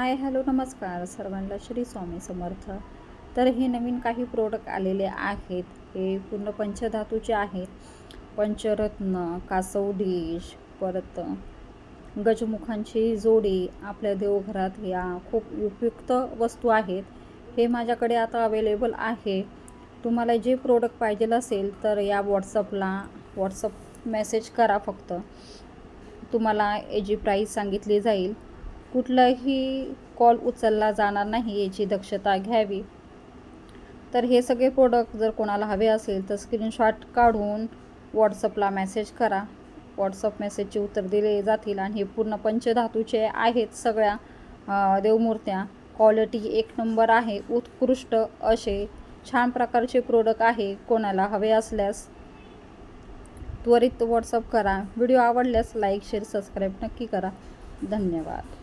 Hi hello नमस्कार. सर्वांना श्री स्वामी समर्थ. तर हे नवीन काही प्रोडक्ट आलेले आहेत. हे पूर्ण पंचधातूचे आहेत पंचरत्न कासव डिश परत गजमुखांची जोडी आपल्या देवघरात या खूप उपयुक्त वस्तू आहेत. हे माझ्याकडे आता अवेलेबल आहे. तुम्हाला जे प्रोडक्ट पाहिजे असेल तर या व्हॉट्सअपला व्हॉट्सअप मेसेज करा फक्त. तुम्हाला याची प्राईस सांगितली जाईल. कुठलाही कॉल उचलला जाणार नाही याची दक्षता घ्यावी. तर हे सगळे प्रोडक्ट जर कोणाला हवे असेल तर स्क्रीनशॉट काढून व्हॉट्सअपला मेसेज करा. व्हॉट्सअप मेसेजचे उत्तर दिले जातील आणि हे पूर्ण पंचधातूचे आहेत सगळ्या देवमूर्त्या. क्वालिटी एक नंबर आहे उत्कृष्ट असे छान प्रकारचे प्रोडक्ट आहे कोणाला हवे असल्यास. त्वरित व्हॉट्सअप करा. व्हिडिओ आवडल्यास लाईक शेअर सबस्क्राईब नक्की करा. धन्यवाद.